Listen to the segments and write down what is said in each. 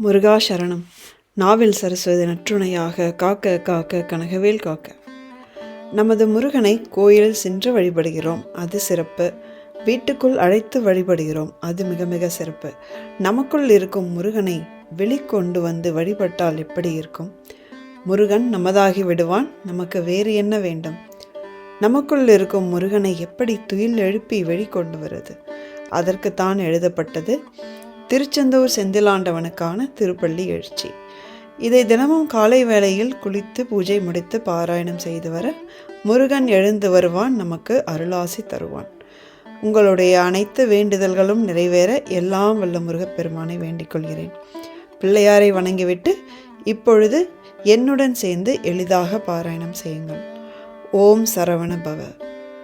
முருகா சரணம் நாவில் சரஸ்வதி நற்றுணையாக காக்க காக்க கனகவேல் காக்க. நமது முருகனை கோயிலில் சென்று வழிபடுகிறோம். அது சிறப்பு. வீட்டுக்குள் அழைத்து வழிபடுகிறோம். அது மிக மிக சிறப்பு. நமக்குள் இருக்கும் முருகனை வெளிக்கொண்டு வந்து வழிபட்டால் எப்படி இருக்கும்? முருகன் நமதாகி விடுவான். நமக்கு வேறு என்ன வேண்டும்? நமக்குள் இருக்கும் முருகனை எப்படி துயில் எழுப்பி வெளிக்கொண்டு வருது? அதற்குத்தான் எழுதப்பட்டது திருச்செந்தூர் செந்திலாண்டவனுக்கான திருப்பள்ளி எழுச்சி. இதை தினமும் காலை வேளையில் குளித்து பூஜை முடித்து பாராயணம் செய்து வர முருகன் எழுந்து வருவான் நமக்கு அருளாசி தருவான். உங்களுடைய அனைத்து வேண்டுதல்களும் நிறைவேற எல்லாம் வல்ல முருகப்பெருமானை வேண்டிக் கொள்கிறேன். பிள்ளையாரை வணங்கிவிட்டு இப்பொழுது என்னுடன் சேர்ந்து எளிதாக பாராயணம் செய்யுங்கள். ஓம் சரவண பவ.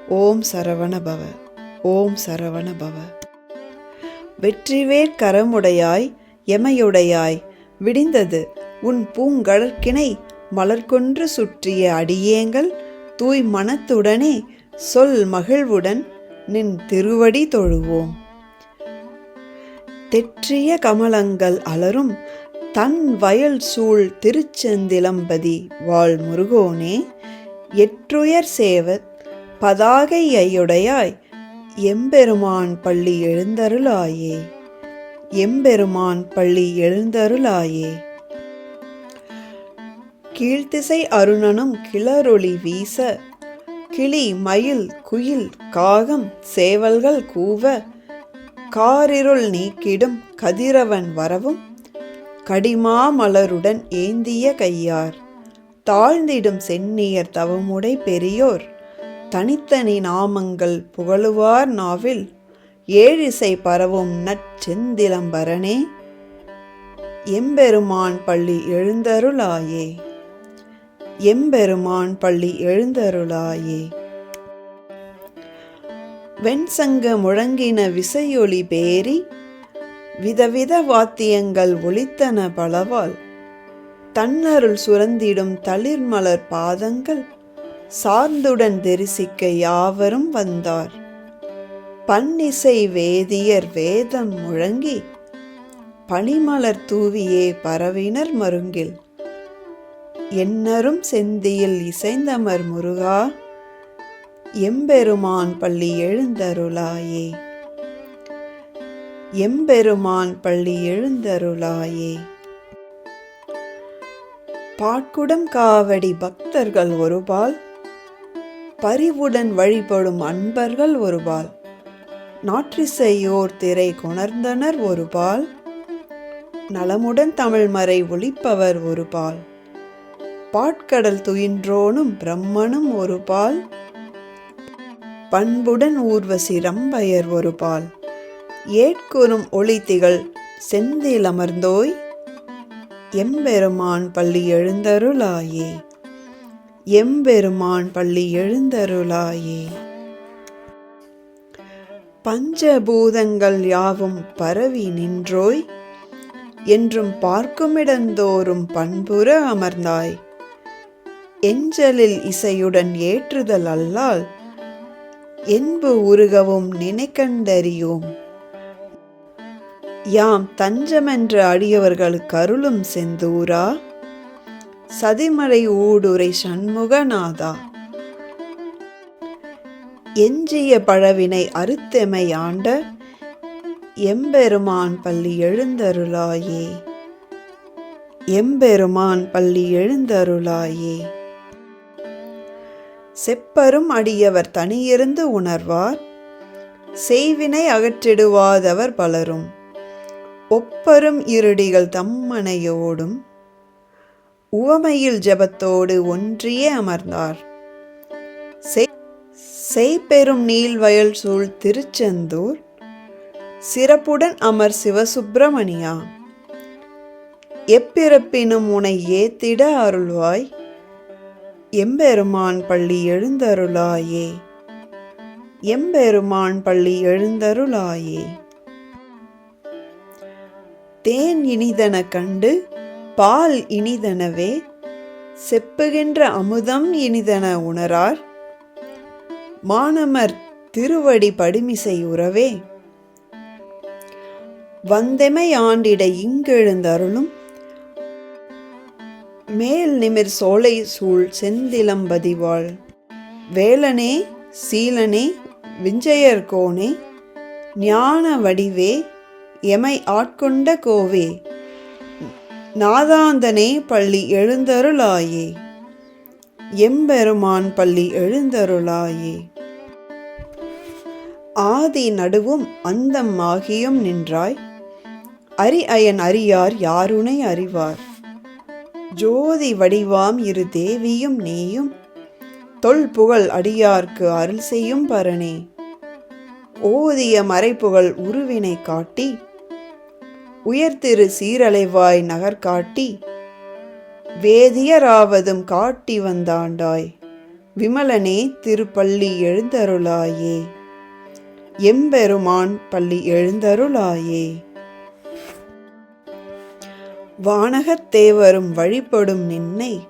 ஓம் சரவண பவ. ஓம் சரவண பவ. வெற்றிவேற் கரமுடையாய் எமையுடையாய் விடிந்தது உன் பூங்கழற்கினை மலர்கொன்று சுற்றிய அடியேங்கள் தூய் மனத்துடனே சொல் மகிழ்வுடன் நின் திருவடி தொழுவோம். தெற்றிய கமலங்கள் அலரும் தன் வயல் சூழ் திருச்செந்திலம்பதி வாழ் முருகோனே எற்றுயர் சேவத் பதாகையுடையாய் எம்பெருமான் பள்ளி எழுந்தருளாயே. எம்பெருமான் பள்ளி எழுந்தருளாயே. கீழ்த்திசை அருணனும் கிளரொளி வீச கிளி மயில் குயில் காகம் சேவல்கள் கூவ காரிருள் நீக்கிடும் கதிரவன் வரவும் கடிமாமலருடன் ஏந்திய கையார் தாழ்ந்திடும் செந்நியர் தவமுடை பெரியோர் தனித்தனி நாமங்கள் புகழுவார் நாவில். ஏழிசை பரவும் நற்செந்திலம்பரனே எம்பெருமான் பள்ளி எழுந்தருளாயே. எம்பெருமான் பள்ளி எழுந்தருளாயே. வெண்சங்க முழங்கின விசையொலி பேரி விதவித வாத்தியங்கள் ஒலித்தன பலவால். தன்னருள் சுரந்திடும் தளிர்மலர் பாதங்கள் சார்ந்துடன் தரிசிக்க யாவரும் வந்தார். பன்னிசை வேதியர் வேதம் முழங்கி பனிமலர் தூவியே பரவினர் மருங்கில். என்னரும் செந்தியில் இசைந்தமர் முருகா எம்பெருமான் பள்ளி எழுந்தருளாயே. எம்பெருமான் பள்ளி எழுந்தருளாயே. பாட்குடம் காவடி பக்தர்கள் ஒருபால் பரிவுடன் வழிபடும் அன்பர்கள் ஒருபால். நாற்றிசையோர் திரை கொணர்ந்தனர் ஒருபால். நலமுடன் தமிழ்மறை ஒழிப்பவர் ஒருபால். பாட்கடல் துயின்றோனும் பிரம்மனும் ஒருபால். பண்புடன் ஊர்வசி ரம்பயர் ஒருபால். ஏற்கூறும் ஒளித்திகள் செந்தில் அமர்ந்தோய். எம்பெருமான் பள்ளி எழுந்தருளாயே. எம்பெருமான் பள்ளி எழுந்தருளாயே. பஞ்சபூதங்கள் யாவும் பரவி நின்றோய் என்றும் பார்க்குமிடந்தோறும் பண்புற அமர்ந்தாய். எஞ்சலில் இசையுடன் ஏற்றுதல் அல்லால் என்பு உருகவும் நினைக்கண்டறியோம். யாம் தஞ்சமென்ற அடியவர்களுக்கு அருளும் செந்தூரா? சதிமலை ஊடுரை சண்முகநாதா. எஞ்சிய பழவினை அறுத்தெமை ஆண்ட எம்பெருமான் பள்ளி எழுந்தருளாயே. எம்பெருமான் பள்ளி எழுந்தருளாயே. செப்பரும் அடியவர் தனியிருந்து உணர்வார். செய்வினை அகற்றிடுவாதவர் பலரும். ஒப்பரும் இருடிகள் தம்மனையோடும் உவமையில் ஜெபத்தோடு ஒன்றியே அமர்ந்தார். செய்பெரும் நீள்வயல் சூழ் திருச்செந்தூர் சிறப்புடன் அமர் சிவசுப்பிரமணியா. எப்பிறப்பினும் உனை ஏத்திட அருள்வாய் எம்பெருமான் பள்ளி எழுந்தருளாயே. எம்பெருமான் பள்ளி எழுந்தருளாயே. தேன் இனிதன கண்டு பால் இனிதனவே செப்புகின்ற அமுதம் இனிதன உணரார். மானமர் திருவடி படிமிசை உறவே வந்தெமை ஆண்டிட இங்கெழுந்தருளும். மேல் நிமிர் சோலை சூழ் செந்திலம்பதிவாள் வேலனே சீலனே விஞ்சையர்கோனே ஞான வடிவே எமை ஆட்கொண்ட கோவே. நாதாந்தனே பள்ளி எழுந்தருளாயே. எம்பெருமான் பள்ளி எழுந்தருளாயே. ஆதி நடுவும் அந்தம் ஆகியும் நின்றாய். அரி அயன் அறியார் யாருனை அறிவார்? ஜோதி வடிவாம் இரு தேவியும் நீயும். தொல் புகழ் அடியார்க்கு அருள் செய்யும் பரணே ஓதிய மறைப்புகள் உருவினை காட்டி உயர்திரு சீரலைவாய் நகர் காட்டி வேதியராவதும் காட்டி வந்தாண்டாய் விமலனே திருப்பள்ளி எழுந்தருளாயே. எம்பெருமான் பள்ளி எழுந்தருளாயே. வானகத் தேவரும் வழிபடும் நின்னை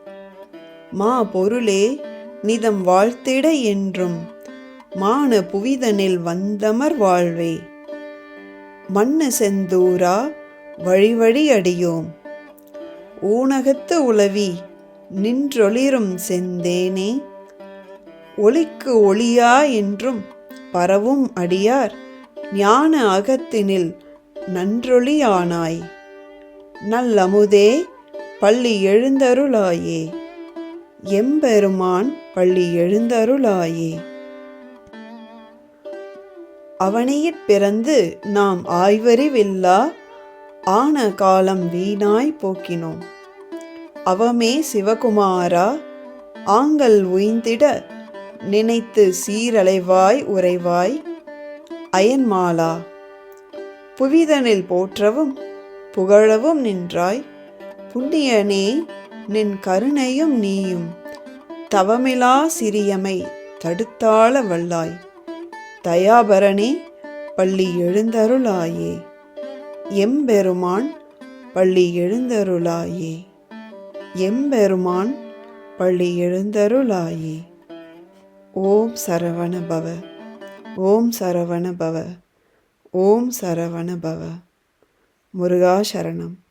மா பொருளே நிதம் வாழ்த்திட என்றும் மான புவிதனில் வந்தமர் வாழ்வே. மண்ணு செந்தூரா வழிவழி அடியோம். ஊனகத்து உளவி நின்றொளிரும் செந்தேனே. ஒளிக்கு ஒளியா என்றும் பரவும் அடியார் ஞான அகத்தினில் நன்றொளியானாய். நல்லமுதே பள்ளி எழுந்தருளாயே. எம்பெருமான் பள்ளி எழுந்தருளாயே. அவனையிற் பிறந்து நாம் ஆய்வறிவில்லா ஆன காலம் வீணாய் போக்கினோம் அவமே சிவகுமாரா ஆங்கல் உய்ந்திட நினைத்து சீரலைவாய் உறைவாய் அயன்மாலா புவிதனில் போற்றவும் புகழவும் நின்றாய் புண்ணியனே நின் கருணையும் நீயும் தவமிலா சிறியமை தடுத்தாள வல்லாய் தயாபரணே பள்ளி எழுந்தருளாயே. எம்பெருமான் பள்ளி எழுந்தருளாயே. எம்பெருமான் பள்ளி எழுந்தருளாயே. ஓம் சரவண பவ ஓம் சரவண பவ ஓம் சரவண பவ முருகா சரணம்